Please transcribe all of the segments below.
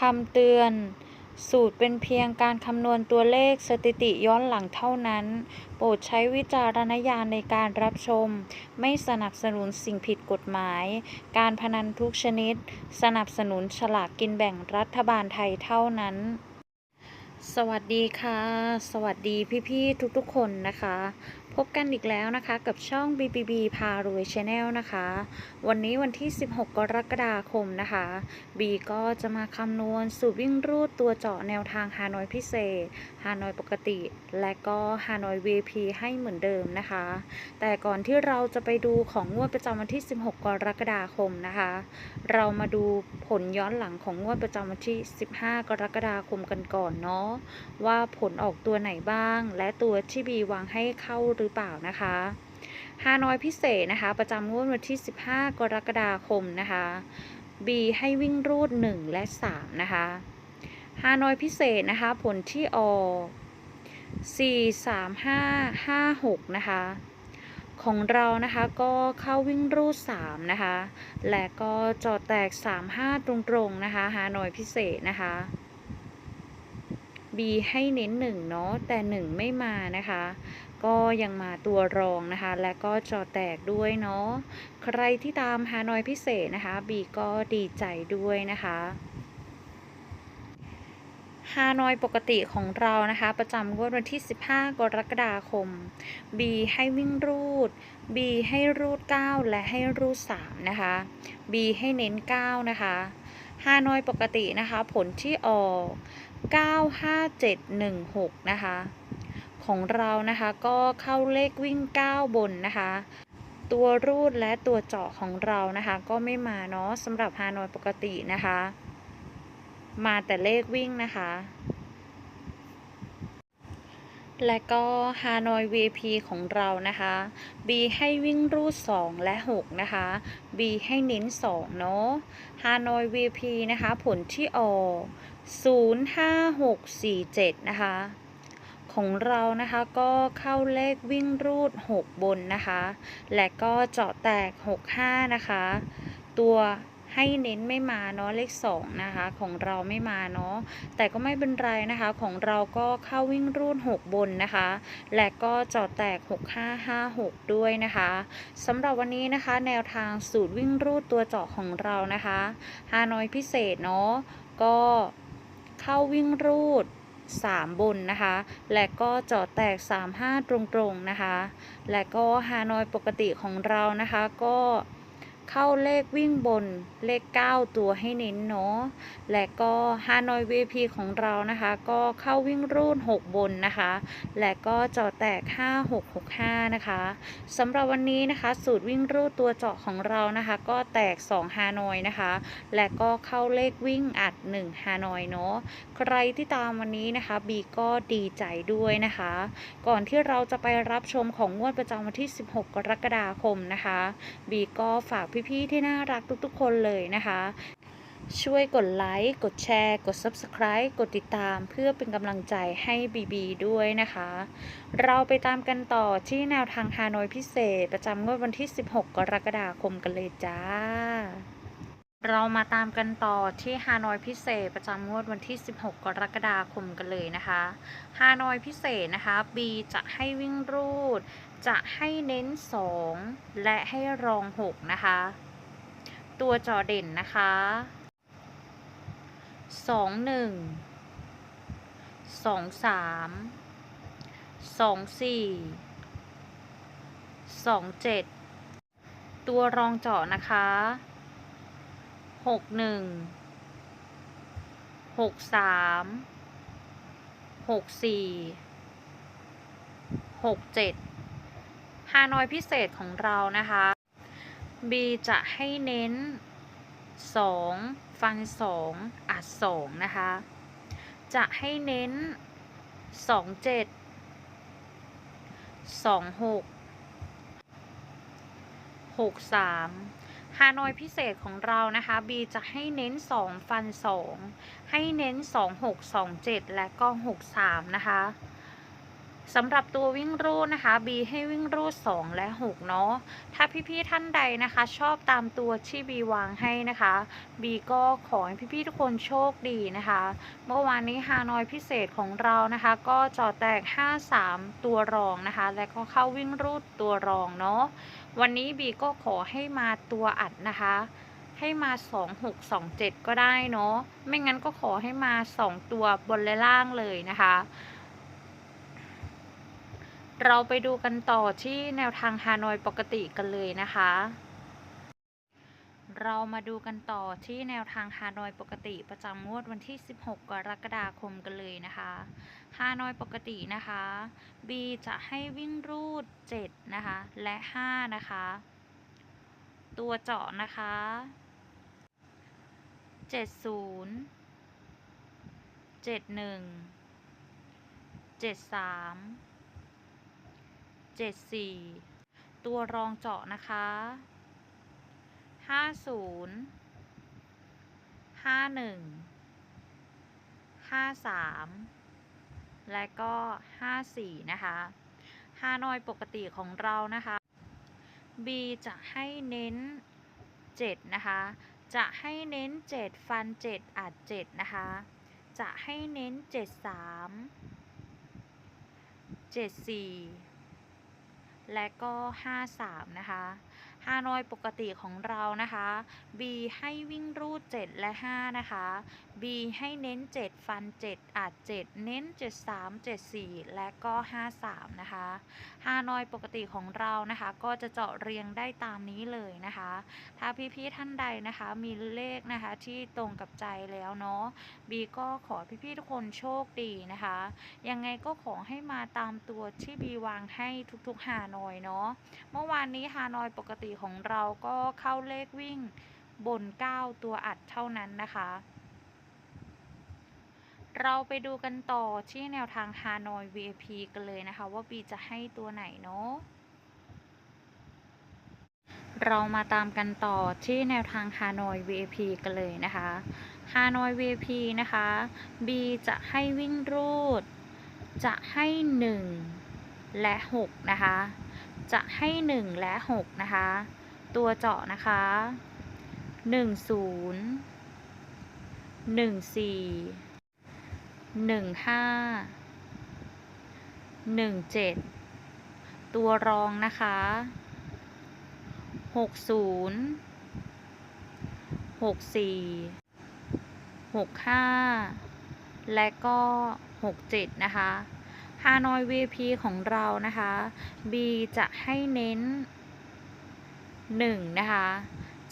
คำเตือน สูตรเป็นเพียงการคำนวณตัวเลขสถิติย้อนหลังเท่านั้น โปรดใช้วิจารณญาณในการรับชม ไม่สนับสนุนสิ่งผิดกฎหมาย การพนันทุกชนิด สนับสนุนฉลากกินแบ่งรัฐบาลไทยเท่านั้น สวัสดีค่ะ สวัสดีพี่ๆทุกๆคนนะคะพบกันอีกแล้วนะคะกับช่อง BBB พารวย Channel นะคะ วันนี้วันที่ 16 กรกฎาคมนะคะ บีก็จะมาคำนวณสูตรวิ่งรูดตัวเจาะแนวทางฮานอยพิเศษฮานอยปกติ และก็ฮานอย VP ให้เหมือนเดิมนะคะ แต่ก่อนที่เราจะไปดูของงวดประจำวันที่ 16 กรกฎาคมนะคะ เรามาดูผลย้อนหลังของงวดประจำวันที่ 15 กรกฎาคมกันก่อนเนาะว่าผลออกตัวไหนบ้าง และตัวที่บีวางให้เข้าหรือเปล่านะคะฮานอยพิเศษนะคะ ประจำงวดวันที่ 15 กรกฎาคมนะคะบีให้วิ่งรูด 1 และ 3 นะคะ ฮานอยพิเศษนะคะ ผลที่ออก4 3 5 5 6 นะคะ ของเรานะคะก็เข้าวิ่งรูด 3 นะคะ และก็จอแตก 3 5 ตรงๆ นะคะฮานอยพิเศษนะคะ B ให้เน้น 1 เนาะแต่ 1 ไม่มานะคะ ก็ยังมาตัวรองนะคะ และก็จอแตกด้วยเนาะใครที่ตามฮานอยพิเศษนะคะ B ก็ดีใจด้วยนะคะ ฮานอยปกติของเรานะคะ ประจำงวดวันที่ 15 กรกฎาคม B ให้วิ่งรูด B ให้รูด 9 และให้รูด 3 นะคะ B ให้เน้น 9 นะคะฮานอยปกตินะคะ ผลที่ออก95716 นะคะ ของเรานะคะก็เข้าเลขวิ่ง 9 บนนะคะ ตัวรูดและตัวเจาะของเรานะคะ ก็ไม่มาเนาะสำหรับฮานอยปกตินะคะ มาแต่เลขวิ่งนะคะ และก็ฮานอย VP ของเรานะคะ B ให้วิ่งรูด 2 และ 6 นะคะ B ให้เน้น 2 เนาะฮานอย VP นะคะ ผลที่ออก05647 นะคะ ของเรานะคะก็เข้าเลขวิ่งรูด 6 บนนะคะ และก็เจาะแตก 65 นะคะ ตัว ให้เน้นไม่มาเนาะเลข2นะคะของเราไม่มาเนาะแต่ก็ไม่เป็นไรนะคะของเราก็เข้าวิ่งรูด6บนนะคะ และก็จาะแตก 6556 ด้วยนะคะสำหรับวันนี้นะคะแนวทางสูตรวิ่งรูดตัวเจาะของเรานะคะฮานอยพิเศษเนาะก็เข้าวิ่งรูด3 บนนะคะ และก็จาะแตก 35 ตรงๆนะคะ และก็ฮานอยปกติของเรานะคะก็ เข้าเลขวิ่งบนเลข 9 ตัวให้เน้นเนาะ และก็ฮานอย VP ของเรานะคะ ก็เข้าวิ่งรูด6บนนะคะ และก็เจาะแตก 5665 นะคะสำหรับวันนี้นะคะ สูตรวิ่งรูดตัวเจาะของเรานะคะ ก็แตก 2 ฮานอยนะคะ และก็เข้าเลขวิ่งอัด 1 ฮานอยเนาะ ใครที่ตามวันนี้นะคะบีก็ดีใจด้วยนะคะ ก่อนที่เราจะไปรับชมของงวดประจำวันที่ 16 กรกฎาคมนะคะบีก็ฝากพี่พี่ๆที่น่ารักทุกๆ คนเลยนะคะ ช่วยกดไลค์ กดแชร์ กด Subscribe กดติดตามเพื่อเป็นกำลังใจให้บีบีด้วยนะคะ เราไปตามกันต่อที่แนวทางฮานอยพิเศษ ประจำงวดวันที่ 16 กรกฎาคมกันเลยจ้าเรามาตามกันต่อที่ฮานอยพิเศษประจำงวดวันที่ 16 กรกฎาคมกันเลยนะคะ ฮานอยพิเศษนะคะ B จะให้วิ่งรูด จะให้เน้น 2 และให้รอง 6 นะคะ ตัวจอเด่นนะคะ 2 1 2 3 2 4 2 7 ตัวรองเจาะนะคะ 6 1 6 3 6 4 6 7 ฮานอยพิเศษของเรานะคะ B จะให้เน้น 2 ฟัง 2 อัด 2 นะคะ จะให้เน้น 2 7 2 6 6 3 ฮานอยพิเศษของเรานะคะ B จะให้เน้น 2 ฟัน 2 ให้เน้น 2 6 2 7 และก็ 6 3 นะคะ สำหรับตัววิ่งรูดนะคะ B ให้วิ่งรูด 2 และ 6 เนาะ ถ้าพี่ๆท่านใดนะคะ ชอบตามตัวที่ B วางให้นะคะ B ก็ขอให้พี่ๆทุกคนโชคดีนะคะ เมื่อวานนี้ฮานอยพิเศษของเรานะคะ ก็จอแตก 53 ตัวรองนะคะ และก็เข้าวิ่งรูดตัวรองเนาะ วันนี้ B ก็ขอให้มาตัวอัดนะคะให้มา 2 6 2 7 ก็ได้เนาะ ไม่งั้นก็ขอให้มา 2 ตัวบนและล่างเลยนะคะ เราไปดูกันต่อที่แนวทางฮานอยปกติกันเลยนะคะ เรามาดูกันต่อที่แนวทางฮานอยปกติประจำงวดวันที่ 16 กรกฎาคมกันเลยนะคะฮานอยปกตินะคะ B จะให้วิ่งรูด 7 นะคะ และ 5 นะคะ ตัวเจาะนะคะ 70 71 73 74 ตัวรองเจาะนะคะ 50 51 53 และก็ 54 นะคะฮานอยปกติของเรานะคะ B จะให้เน้น 7 นะคะ จะให้เน้น 7 ฟัน 7 อัด 7 นะคะ จะให้เน้น 73 74 และก็ 53 นะคะฮานอยปกติของเรานะคะ B ให้วิ่งรูด 7 และ 5 นะคะ B ให้เน้น 7 ฟัน 7อัด7เน้น 73 74 และก็ 53 นะคะฮานอยปกติของเรานะคะ ก็จะเจาะเรียงได้ตามนี้เลยนะคะ ถ้าพี่ๆท่านใดนะคะ มีเลขนะคะที่ตรงกับใจแล้วเนาะ B ก็ขอพี่ๆทุกคนโชคดีนะคะ ยังไงก็ขอให้มาตามตัวที่ B วางให้ทุกๆฮานอยเนาะ เมื่อวานนี้ฮานอยปกติของเราก็เข้าเลขวิ่งบน 9 ตัวอัดเท่านั้นนะคะ เราไปดูกันต่อที่แนวทางฮานอย VIP กันเลยนะคะ ว่า B จะให้ตัวไหนเนาะเรามาตามกันต่อที่แนวทางฮานอย VIP กันเลยนะคะฮานอย VIP นะคะ B จะให้วิ่งรูด จะให้ 1 และ 6 นะคะ จะให้ 1 และ 6 นะคะ ตัวเจาะนะคะ หนึ่งห้าหนึ่งเจ็ดตัวรองนะคะหกศูนย์หกสี่หกห้าและก็หกเจ็ดนะคะฮานอย VIP ของเรานะคะ B จะให้เน้นหนึ่งนะคะ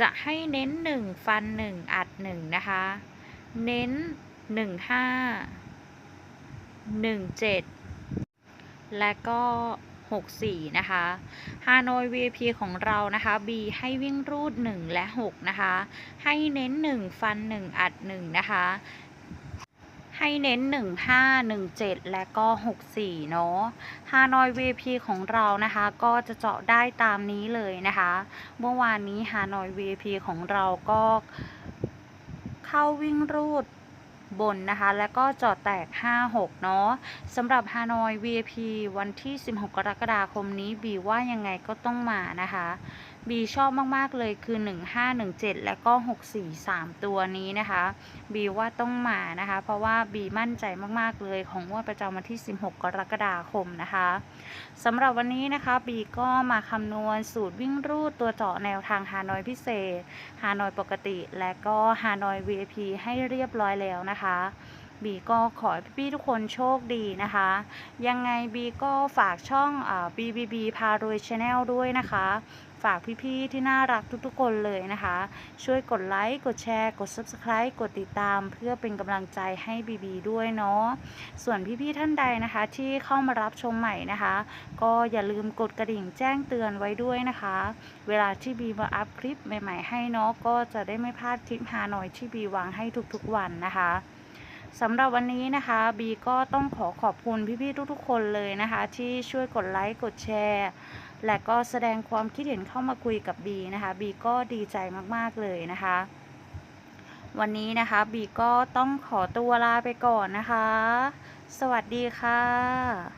จะให้เน้นหนึ่งฟันหนึ่งอัดหนึ่งนะคะ เน้นหนึ่งห้า 17 และก็ 64 นะคะฮานอย VP ของเรานะคะ B ให้วิ่งรูด 1 และ 6 นะคะ ให้เน้น 1 ฟัน 1 อัด 1 นะคะ ให้เน้น 15 17 และก็ 64 เนาะฮานอย VP ของเรานะคะ ก็จะเจาะได้ตามนี้เลยนะคะ เมื่อวานนี้ฮานอย VP ของเราก็เข้าวิ่งรูด บนนะคะ แล้วก็จอดแตก 5-6 เนาะสำหรับฮานอย VIP วันที่ 16 กรกฎาคมนี้บีว่ายังไงก็ต้องมานะคะ บีชอบมากๆเลยคือ 1517 และก็ 64 3 ตัวนี้นะคะบีว่าต้องมานะคะ เพราะว่าบีมั่นใจมากๆเลยของงวดประจำวันที่ 16 กรกฎาคมนะคะสำหรับวันนี้นะคะบีก็มาคำนวณสูตรวิ่งรูดตัวเจาะแนวทางฮานอยพิเศษ ฮานอยปกติ และก็ฮานอย VIP ให้เรียบร้อยแล้วนะคะบีก็ขอพี่ๆทุกคนโชคดีนะคะ ยังไงบีก็ฝากช่องอ BBB พารวยชาแนลด้วยนะคะ ฝากพี่ๆที่น่ารักทุกๆคนเลยนะคะ ช่วยกดไลค์กดแชร์ กด Subscribe กดติดตาม เพื่อเป็นกำลังใจให้บีบีด้วยเนาะส่วนพี่ๆท่านใดนะคะ ที่เข้ามารับชมใหม่นะคะ ก็อย่าลืมกดกระดิ่งแจ้งเตือนไว้ด้วยนะคะ เวลาที่บีมาอัพคลิปใหม่ๆ ให้เนาะก็จะได้ไม่พลาดคลิปฮาหน่อยที่บีวางให้ทุกๆวันนะคะสำหรับวันนี้นะคะบีก็ต้องขอขอบคุณพี่ๆทุกๆคนเลยนะคะ ที่ช่วยกดไลค์กดแชร์ และก็แสดงความคิดเห็นเข้ามาคุยกับบีนะคะบีก็ดีใจมากๆเลยนะคะ วันนี้นะคะบีก็ต้องขอตัวลาไปก่อนนะคะ สวัสดีค่ะ